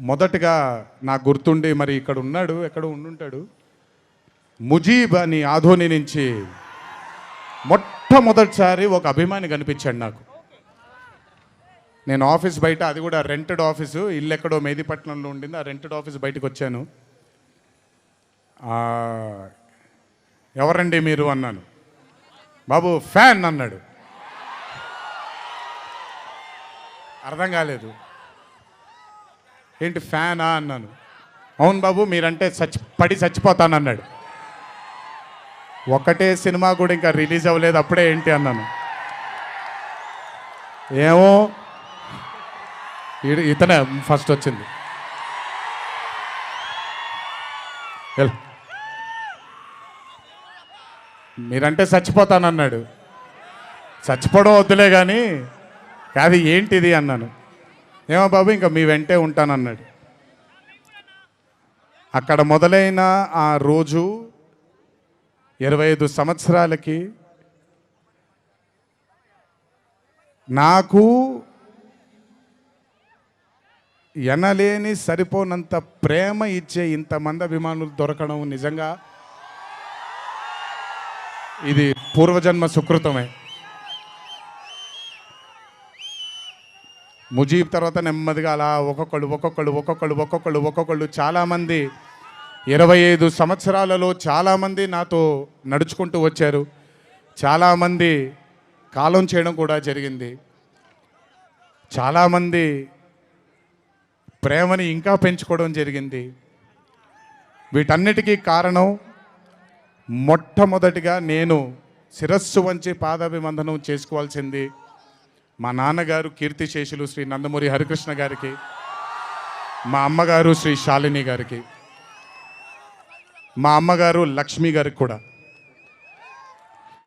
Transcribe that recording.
మొదటగా నాకు గుర్తుండి మరి ఇక్కడ ఉన్నాడు ఎక్కడ ఉండుంటాడు. ముజీబ్ అని ఆధోని నుంచి మొట్టమొదటిసారి ఒక అభిమాని కనిపించాడు నాకు. నేను ఆఫీస్ బయట అది కూడా రెంటెడ్ ఆఫీసు ఇల్లు ఎక్కడో మేదిపట్నంలో ఉండింది ఆ రెంటెడ్ ఆఫీస్ బయటకు వచ్చాను. ఎవరండి మీరు అన్నాను. బాబు ఫ్యాన్ అన్నాడు. అర్థం కాలేదు. ఏంటి ఫ్యానా అన్నాను. అవును బాబు మీరంటే చచ్చి పడి చచ్చిపోతానన్నాడు. ఒకటే సినిమా కూడా ఇంకా రిలీజ్ అవ్వలేదు అప్పుడే ఏంటి అన్నాను. ఏమో ఇతనే ఫస్ట్ వచ్చింది. మీరంటే చచ్చిపోతానన్నాడు. చచ్చిపోవడం వద్దులే కానీ కాదు ఏంటిది అన్నాను. ఏమో బాబు ఇంకా మీ వెంటే ఉంటానన్నాడు. అక్కడ మొదలైన ఆ రోజు ఇరవై ఐదు సంవత్సరాలకి నాకు ఎనలేని సరిపోనంత ప్రేమ ఇచ్చే ఇంతమంది అభిమానులు దొరకడం నిజంగా ఇది పూర్వజన్మ సుకృతమే. ముజీబ్ తర్వాత నెమ్మదిగా అలా ఒక్కొక్కళ్ళు ఒక్కొక్కళ్ళు ఒక్కొక్కళ్ళు ఒక్కొక్కళ్ళు ఒక్కొక్కళ్ళు చాలామంది ఇరవై ఐదు సంవత్సరాలలో చాలామంది నాతో నడుచుకుంటూ వచ్చారు. చాలామంది కాలం చేయడం కూడా జరిగింది. చాలామంది ప్రేమని ఇంకా పెంచుకోవడం జరిగింది. వీటన్నిటికీ కారణం మొట్టమొదటిగా నేను శిరస్సు వంచి పాదాభివందనం చేసుకోవాల్సింది మా నాన్నగారు కీర్తిశేషులు శ్రీ నందమూరి హరికృష్ణ గారికి మా అమ్మగారు శ్రీ శాలిని గారికి మా అమ్మగారు లక్ష్మి గారికి కూడా.